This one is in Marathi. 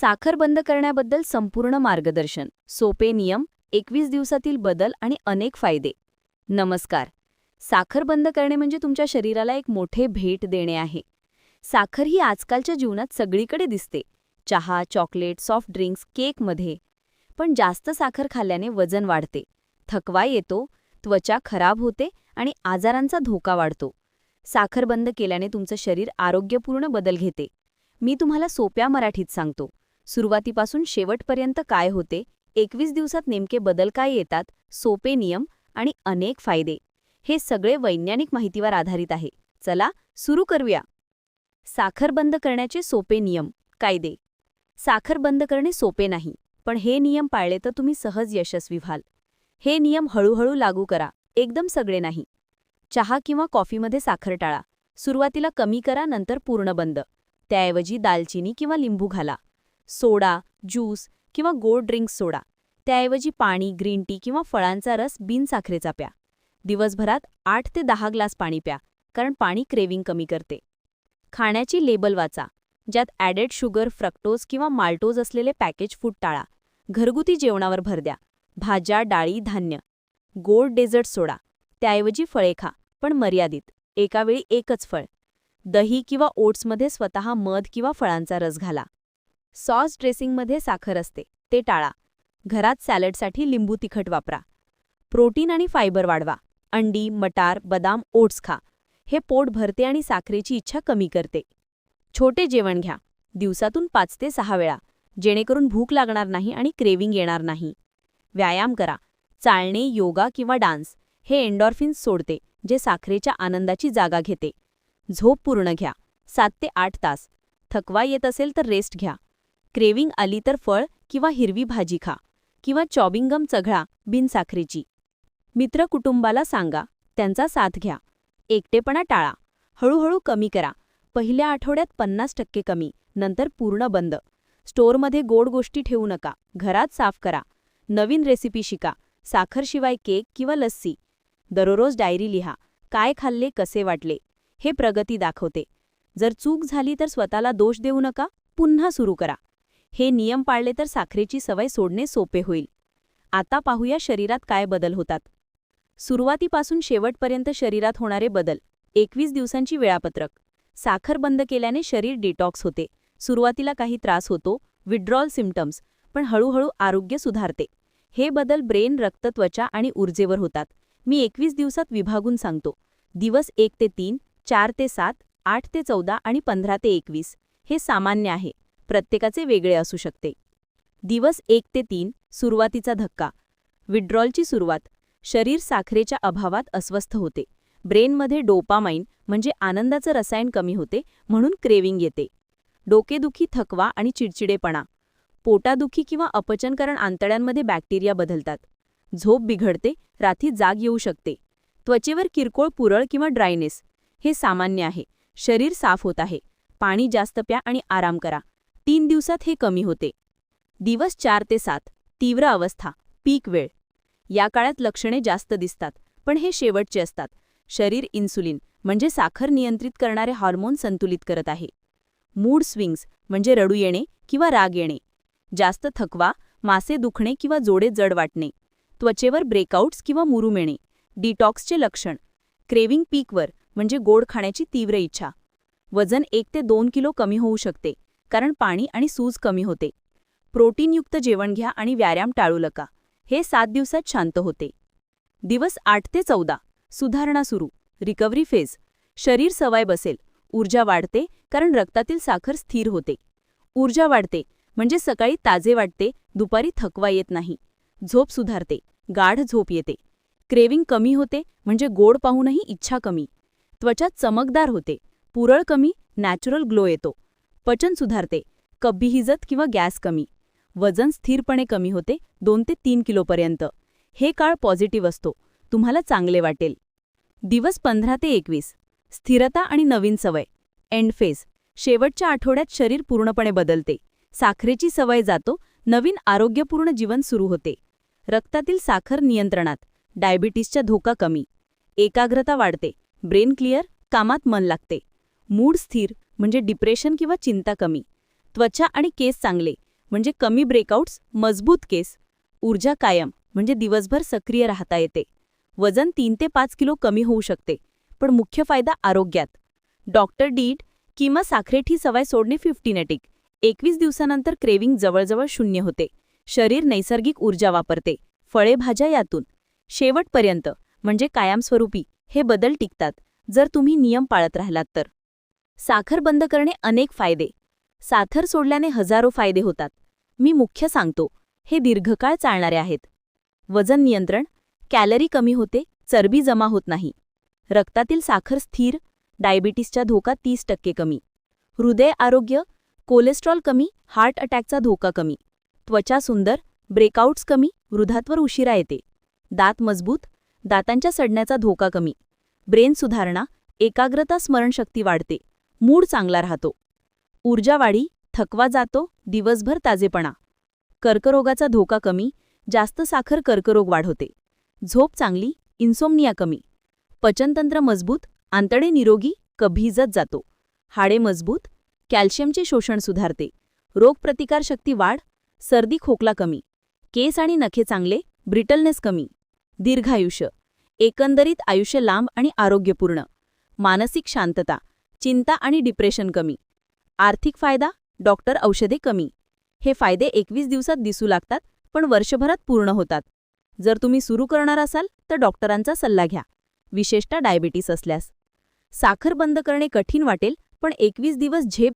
साखर बंद करण्याबद्दल संपूर्ण मार्गदर्शन सोपे नियम एकवीस दिवसातील बदल आणि अनेक फायदे. नमस्कार. साखर बंद करणे म्हणजे तुमच्या शरीराला एक मोठे भेट देणे आहे. साखर ही आजकालच्या जीवनात सगळीकडे दिसते. चहा चॉकलेट सॉफ्ट ड्रिंक्स केकमध्ये. पण जास्त साखर खाल्ल्याने वजन वाढते. थकवा येतो त्वचा खराब होते आणि आजारांचा धोका वाढतो. साखर बंद केल्याने तुमचं शरीर आरोग्यपूर्ण बदल घेते. मी तुम्हाला सोप्या मराठीत सांगतो. सुरुवातीपासून शेवटपर्यंत काय होते? एकवीस दिवसात नेमके बदल काय येतात? सोपे नियम आणि अनेक फायदे. हे सगळे वैज्ञानिक माहितीवर आधारित आहे. चला सुरू करूया. साखर बंद करण्याचे सोपे नियम. कायदे. साखर बंद करणे सोपे नाही पण हे नियम पाळले तर तुम्ही सहज यशस्वी व्हाल. हे नियम हळूहळू लागू करा. एकदम सगळे नाही. चहा किंवा कॉफीमध्ये साखर टाळा. सुरुवातीला कमी करा नंतर पूर्ण बंद. त्याऐवजी दालचिनी किंवा लिंबू घाला. सोडा ज्यूस किंवा गोड ड्रिंक्स सोडा. त्याऐवजी पाणी ग्रीन टी किंवा फळांचा रस बिनसाखरेचा प्या. दिवसभरात आठ ते दहा ग्लास पाणी प्या कारण पाणी क्रेविंग कमी करते. खाण्याची लेबल वाचा ज्यात ॲडेड शुगर फ्रक्टोज किंवा माल्टोज असलेले पॅकेज फूड टाळा. घरगुती जेवणावर भर द्या. भाज्या डाळी धान्य. गोड डेझर्ट सोडा. त्याऐवजी फळे खा पण मर्यादित. एकावेळी एकच फळ. दही किंवा ओट्समध्ये स्वतः मध किंवा फळांचा रस घाला. सॉस ड्रेसिंगमध्ये साखर असते. ते टाळा. घरात सॅलडसाठी लिंबू तिखट वापरा. प्रोटीन आणि फायबर वाढवा. अंडी मटार बदाम ओट्स खा. हे पोट भरते आणि साखरेची इच्छा कमी करते. छोटे जेवण घ्या. दिवसातून पाच ते सहा वेळा. जेणेकरून भूक लागणार नाही आणि क्रेविंग येणार नाही. व्यायाम करा. चालणे योगा किंवा डान्स हे एन्डॉर्फिन्स सोडते जे साखरेच्या आनंदाची जागा घेते. झोप पूर्ण घ्या. सात ते आठ तास. थकवा येत असेल तर रेस्ट घ्या. क्रेविंग आली तर फळ किंवा हिरवी भाजी खा किंवा चॉबिंगम चघळा बिनसाखरेची. मित्र कुटुंबाला सांगा त्यांचा साथ घ्या. एकटेपणा टाळा. हळूहळू कमी करा. पहिल्या आठवड्यात पन्नास टक्के कमी नंतर पूर्ण बंद. स्टोअरमध्ये गोड गोष्टी ठेवू नका. घरात साफ करा. नवीन रेसिपी शिका. साखरशिवाय केक किंवा लस्सी. दररोज डायरी लिहा. काय खाल्ले कसे वाटले हे प्रगती दाखवते. जर चूक झाली तर स्वतःला दोष देऊ नका. पुन्हा सुरू करा. हे नियम पाळले तर साखरेची सवय सोडणे सोपे होईल. आता पाहूया शरीरात काय बदल होतात. सुरुवातीपासून शेवटपर्यंत शरीरात होणारे बदल. एकवीस दिवसांची वेळापत्रक. साखर बंद केल्याने शरीर डिटॉक्स होते. सुरुवातीला काही त्रास होतो विड्रॉल सिम्टम्स पण हळूहळू आरोग्य सुधारते. हे बदल ब्रेन रक्त त्वचा आणि ऊर्जेवर होतात. मी एकवीस दिवसात विभागून सांगतो. दिवस एक ते तीन चार ते सात आठ ते चौदा आणि पंधरा ते एकवीस. हे सामान्य आहे. प्रत्येकाचे वेगळे असू शकते. दिवस एक ते तीन सुरुवातीचा धक्का. विड्रॉलची सुरुवात. शरीर साखरेच्या अभावात अस्वस्थ होते. ब्रेनमध्ये डोपामाइन म्हणजे आनंदाचं रसायन कमी होते म्हणून क्रेविंग येते. डोकेदुखी थकवा आणि चिडचिडेपणा. पोटादुखी किंवा अपचनकरण आंतड्यांमध्ये बॅक्टेरिया बदलतात. झोप बिघडते रात्री जाग येऊ शकते. त्वचेवर किरकोळ पुरळ किंवा ड्रायनेस. हे सामान्य आहे. शरीर साफ होत आहे. पाणी जास्त प्या आणि आराम करा. तीन दिवसात हे कमी होते. दिवस चार ते सात तीव्र अवस्था पीक वेळ. या काळात लक्षणे जास्त दिसतात पण हे शेवटचे असतात. शरीर इन्सुलिन म्हणजे साखर नियंत्रित करणारे हॉर्मोन संतुलित करत आहे. मूड स्विंग्स म्हणजे रडू येणे किंवा राग येणे. जास्त थकवा मासे दुखणे किंवा जोडे जड वाटणे. त्वचेवर ब्रेकआउट्स किंवा मुरूम येणे. डिटॉक्सचे लक्षण. क्रेविंग पीकवर म्हणजे गोड खाण्याची तीव्र इच्छा. वजन एक ते दोन किलो कमी होऊ शकते. कारण पाणी आणि सूज कमी होते. प्रोटीनयुक्त जेवण घ्या आणि व्यायाम टाळू नका. हे सात दिवसात शांत होते. दिवस आठ ते चौदा. सुधारणा सुरू. Recovery phase. शरीर सवाय बसेल. ऊर्जा वाढते कारण रक्तातील साखर स्थिर होते. ऊर्जा वाढते म्हणजे सकाळी ताजे वाटते दुपारी थकवा येत नाही. झोप सुधारते गाढ झोप येते. क्रेविंग कमी होते म्हणजे गोड पाहूनही इच्छा कमी. त्वचा चमकदार होते. पुरळ कमी नॅचरल ग्लो येतो. पचन सुधारते. कब्बीहिजत किंवा गॅस कमी. वजन स्थिरपणे कमी होते दोन ते तीन किलोपर्यंत हे काळ पॉझिटिव्ह असतो. तुम्हाला चांगले वाटेल. दिवस पंधरा ते एकवीस. स्थिरता आणि नवीन सवय. एंड फेज शेवटच्या आठवड्यात शरीर पूर्णपणे बदलते. साखरेची सवय जातो नवीन आरोग्यपूर्ण जीवन सुरू होते. रक्तातील साखर नियंत्रणात. डायबिटीसचा धोका कमी. एकाग्रता वाढते. ब्रेन क्लिअर कामात मन लागते. मूड स्थिर म्हणजे डिप्रेशन किंवा चिंता कमी. त्वचा आणि केस चांगले म्हणजे कमी ब्रेकआउट्स मजबूत केस. ऊर्जा कायम म्हणजे दिवसभर सक्रिय राहता येते. वजन तीन ते पाच किलो कमी होऊ शकते पण मुख्य फायदा आरोग्यात. डॉक्टर डीट किंवा साखरेठी सवय सोडणे फिफ्टीनेटिक. एकवीस दिवसानंतर क्रेविंग जवळजवळ शून्य होते. शरीर नैसर्गिक ऊर्जा वापरते. फळे भाज्या यातून. शेवटपर्यंत म्हणजे कायमस्वरूपी हे बदल टिकतात. जर तुम्ही नियम पाळत राहिलात तर. साखर बंद करणे अनेक फायदे. साखर सोडल्याने हजारो फायदे होतात. मी मुख्य सांगतो हे दीर्घकाळ चालणारे आहेत. वजन नियंत्रण कॅलरी कमी होते चरबी जमा होत नाही. रक्तातील साखर स्थिर डायबिटीसचा धोका तीस टक्के कमी. हृदय आरोग्य कोलेस्ट्रॉल कमी हार्ट अटॅकचा धोका कमी. त्वचा सुंदर ब्रेकआउट्स कमी वृधात्वर उशिरा येते. दात मजबूत दातांच्या सडण्याचा धोका कमी. ब्रेन सुधारणा एकाग्रता स्मरणशक्ती वाढते. मूड चांगला राहतो. ऊर्जा वाढी थकवा जातो दिवसभर ताजेपणा. कर्करोगाचा धोका कमी जास्त साखर कर्करोग वाढवते. झोप चांगली इन्सोमनिया कमी. पचनतंत्र मजबूत आंतडे निरोगी कभिजत जातो. हाडे मजबूत कॅल्शियमचे शोषण सुधारते. रोगप्रतिकारशक्ती वाढ सर्दी खोकला कमी. केस आणि नखे चांगले ब्रिटलनेस कमी. दीर्घायुष्य. एकंदरीत आयुष्य लांब आणि आरोग्यपूर्ण. मानसिक शांतता. चिंता आणि डिप्रेशन कमी. आर्थिक फायदा डॉक्टर औषधे कमी. हे फायदे एकवीस दिवसात दिसू लागतात पण वर्षभरात पूर्ण होतात. जर तुम्ही सुरू करणार असाल तर डॉक्टरांचा सल्ला घ्या. विशेषतः डायबिटीस असल्यास. साखर बंद करणे कठीण वाटेल पण एकवीस दिवस झेप